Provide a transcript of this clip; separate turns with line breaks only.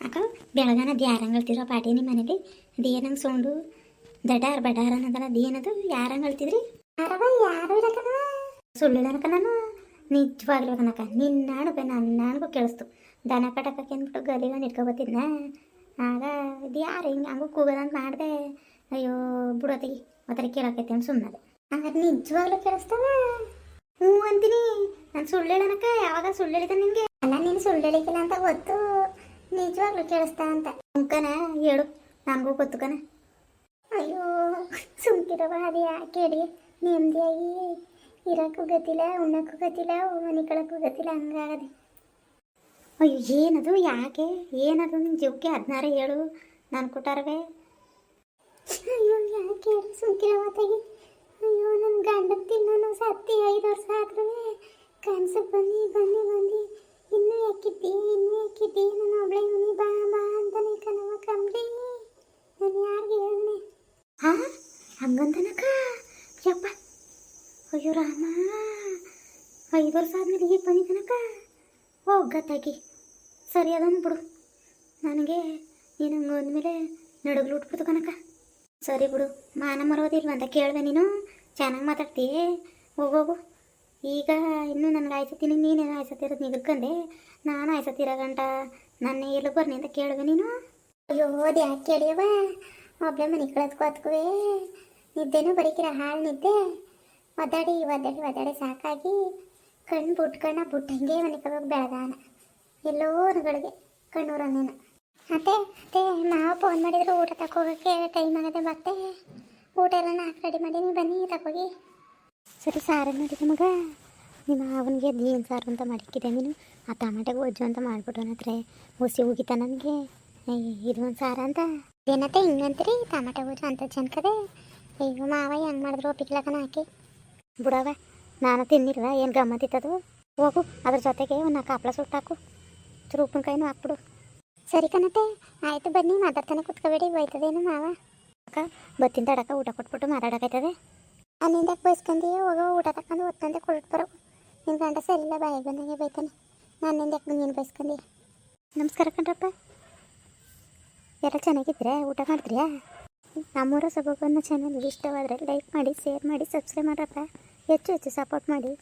ಅಕ್ಕ ಬೆಳಗಾನ ದ್ಯಾರಂಗ್ ಅಳ್ತಿರೋ ಪಾಟಿ ನಿಮ್ಮ ಮನೇಲಿ ದೇನಂಗ್ ಸೌಂಡು ದಡಾರ್ ಬಡಾರ್ ಅನ್ನೋದಲ್ಲ ದೇನದು ಯಾರಂಗ್ ಅಳ್ತಿದ್ರಿ ಅನಕ ನಾನು ನಿಜವಾಗ್ಲೂ ಕನಕ ನಿನ್ನಾಡು ಬೇ ನನ್ನಾಣಿಗೂ ಕೇಳಿಸ್ತು ದನ ಕಟಕಕ್ಕೆ ಅಂದ್ಬಿಟ್ಟು ಗಲಿಗ ಇಟ್ಕೊಬತ್ತಿದ್ನ ಆಗ ಇದು ಯಾರು ಹಿಂಗೆ ಹಂಗೂ ಕೂಗದಂತ ಮಾಡಿದೆ ಅಯ್ಯೋ ಬಿಡೋತಿಗೆ ಒತ್ತರ ಕೇಳಕೈತೆ ಅಂತ ಸುಮ್ಮನೆ ಹಂಗಾರೆ ನಿಜವಾಗ್ಲೂ ಕೇಳಿಸ್ತವ ಹ್ಞೂ ಅಂತೀನಿ ನಾನು ಸುಳ್ಳು ಹೇಳನಕ ಯಾವಾಗ ಸುಳ್ಳು ಹೇಳಿದ ನಿನಗೆ ಅಲ್ಲ ನೀನು ಸುಳ್ಳು ಹೇಳಿಕಿಲ್ಲ ಅಂತ ಗೊತ್ತು ನಿಜವಾಗ್ಲೂ ಕೇಳಿಸ್ತಾ ಅಂತ. ಕನ ಹೇಳು ನನಗೂ ಗೊತ್ತು ಕಣ. ಅಯ್ಯೋ, ಸುಮ್ಕಿರವ ಅದು ಯಾಕೆ ನೆಮ್ಮದಿಯಾಗಿ ಇರೋಕ್ಕೂ ಗೊತ್ತಿಲ್ಲ ಉಣ್ಣಕ್ಕೂ ಗೊತ್ತಿಲ್ಲ ಕಳಕ್ಕೂ ಗೊತ್ತಿಲ್ಲ ಹಂಗಾಗದೆ. ಅಯ್ಯೋ, ಏನದು, ಯಾಕೆ? ಏನದು ನಿಮ್ಮ ಜೀವಕ್ಕೆ ಹದಿನಾರು ಹೇಳು, ನಾನು ಕೊಟ್ಟಾರವೆ ಅಯ್ಯೋ, ಯಾಕೆ ಸುಂಕಿರ ಮಾತಾಗಿ ತೆಗಿ ಅಯ್ಯೋ ನನ್ನ ಗಂಡನ ತಿನ್ನೋನು ಸತ್ತಿ ಐದು ವರ್ಷ ಆದ್ರೂ ಕನ್ಸಕ್ಕೆ ಬನ್ನಿ ಬನ್ನಿ ಬನ್ನಿ. ಇನ್ನೂ ಯಾಕಿದ್ದೆ ಇನ್ನೂ ಯಾಕಿದ್ದೆ ನಾನು ಒಬ್ಳೆ ಇವನಿ ಬಾ ಬಾ ಅಂತಾನೆ ಕಣವ ಕಂಬ್ರಿ ನಾನು ಯಾರಿಗೆ ಹೇಳನೆ ಹಾ ಹಂಗಂತನಕ ಯಪ್ಪ. ಅಯ್ಯೋ ರಾಮ. ಐದು ವರ್ಷ ಆದ್ಮೇಲೆ ಈಗ ಬಂದಿದ್ದನಕ ಹೋಗತ್ತಾಗಿ ಸರಿ ಅದನ್ನು ಬಿಡು. ನನಗೆ ನೀನು ಹಂಗೆ ಮೇಲೆ ನಡುಗ್ಲು ಉಟ್ಬಿಡ್ತು ಕನಕ ಸರಿ ಬಿಡು. ಮಾನ ಮರೋದಿಲ್ವ ಅಂತ ಕೇಳಿದೆ ನೀನು. ಚೆನ್ನಾಗಿ ಮಾತಾಡ್ತೀಯ? ಹೋಗೋಗು ಈಗ ಇನ್ನು ನನಗೆ ಆಯ್ಸತ್ತೀನಿ ನೀನೇನು ಆಯ್ಸತ್ತಿರೋದು ನಿಗರ್ಕಂಡೆ ನಾನು ಆಯ್ಸತ್ತಿರೋ ಗಂಟ ನನ್ನ ಎಲ್ಲಿ ಅಂತ ಕೇಳುವೆ ನೀನು? ಅಯ್ಯೋ ಓದಿ ಯಾಕೆ ಕೇಳಿಯವ ಒಬ್ಬಳೆ ಮನೆ ಕಳೆದ್ಕೋತ್ಕುವೆ ನಿದ್ದೆನೂ ಬರೀಕಿರ ಹಾಳು ನಿದ್ದೆ. ಒದ್ದಾಡಿ ಒದ್ದಾಡಿ ಒದ್ದಾಡಿ ಸಾಕಾಗಿ ಕಣ್ಣು ಬುಟ್ಕಣ್ಣ ಬುಟ್ಟಂಗೆ ಮನೆ ಕವಾಗ ಬೆಳಗಾನ ಎಲ್ಲೋ ಕಣ್ಣೂರ ಕಣ್ಣೂರನ್ನೇನು ಅತ್ತೆ ಅತ್ತೆ, ನಾವು ಫೋನ್ ಮಾಡಿದ್ರು ಊಟ ತಗೋಗೋಕ್ಕೆ ಟೈಮ್ ಆಗದೆ ಮತ್ತೆ ಊಟ ಎಲ್ಲ ನಾಲ್ಕು ರೆಡಿ ಮಾಡೀನಿ, ಬನ್ನಿ ತಗೋಗಿ ಸರಿ ಸಾರು ನೋಡಿದ ಮಗ. ನಿಮ್ಮ ಅವನಿಗೆ ಏನು ಸಾರು ಅಂತ ಮಾಡಿಕ್ಕಿದೆ ನೀನು? ಆ ಟಮಾಟೆಗೆ ಗೊಜ್ಜು ಅಂತ ಮಾಡ್ಬಿಟ್ಟು ಹತ್ರ. ಹುಸಿ ಹೋಗಿತ್ತ ನನಗೆ? ಇದು ಒಂದು ಸಾರು ಅಂತ. ಏನತ್ತೆ, ಹಿಂಗಂತೀರಿ? ಟಮಾಟೆ ಗೊಜ್ಜು ಅಂತ ಚೆನ್ಕದೆ ಅಯ್ಯೋ ಮಾವ ಹೆಂಗೆ ಮಾಡಿದ್ರು ಒಪ್ಪಿಕ್ಲಕನ ಹಾಕಿ ಬಿಡವ, ನಾನು ತಿನ್ನಿಲ್ವ? ಏನು ಗಮ್ಮತ್ತಿತ್ತದು ಹೋಗು, ಅದ್ರ ಜೊತೆಗೆ ಒಂದು ನಾಲ್ಕು ಹಪ್ಳ ಹಾಕು. ಚೂರು ಉಪ್ಪಿನಕಾಯಿನೂ ಹಾಕ್ಬಿಡು. ಸರಿ ಕಣತೆ ಆಯಿತು ಬನ್ನಿ, ಮಾತಾಡ್ತಾನೆ ಕುತ್ಕೋಬೇಡಿ ಬೈತದೇನು ಮಾವ. ಅಕ್ಕ, ಬತ್ತಿನ ತಡಕ ಊಟ ಕೊಟ್ಬಿಟ್ಟು ಮಾತಾಡಕೈತದೆ ಅಲ್ಲಿಂದ ಬೈಸ್ಕೊಂಡಿ ಹೋಗೋ ಊಟ ತಕೊಂಡು ಹೊತ್ತಂದೆ ಕೊಟ್ಟು ಬರೋ. ನಿನ್ನ ಗಂಡ ಸರಿಯಿಲ್ಲ ಬಾಯಿಗೆ ಬಂದಂಗೆ ಬೈತಾನೆ. ನನ್ನಿಂದ ಯಾಕೆ ನೀನು ಬೈಸ್ಕೊಂಡಿ ನಮಸ್ಕಾರ ಕಣ್ರಪ್ಪ. ಎಲ್ಲ ಚೆನ್ನಾಗಿದ್ದೀರಾ? ಊಟ ಮಾಡ್ತೀರಾ? ನಮ್ಮೂರ ಸೊಬಗನ್ನು ಚಾನಲ್ ಇಷ್ಟವಾದರೆ ಲೈಕ್ ಮಾಡಿ ಶೇರ್ ಮಾಡಿ ಸಬ್ಸ್ಕ್ರೈಬ್ ಮಾಡ್ರಪ್ಪ. ಹೆಚ್ಚು ಹೆಚ್ಚು ಸಪೋರ್ಟ್ ಮಾಡಿ.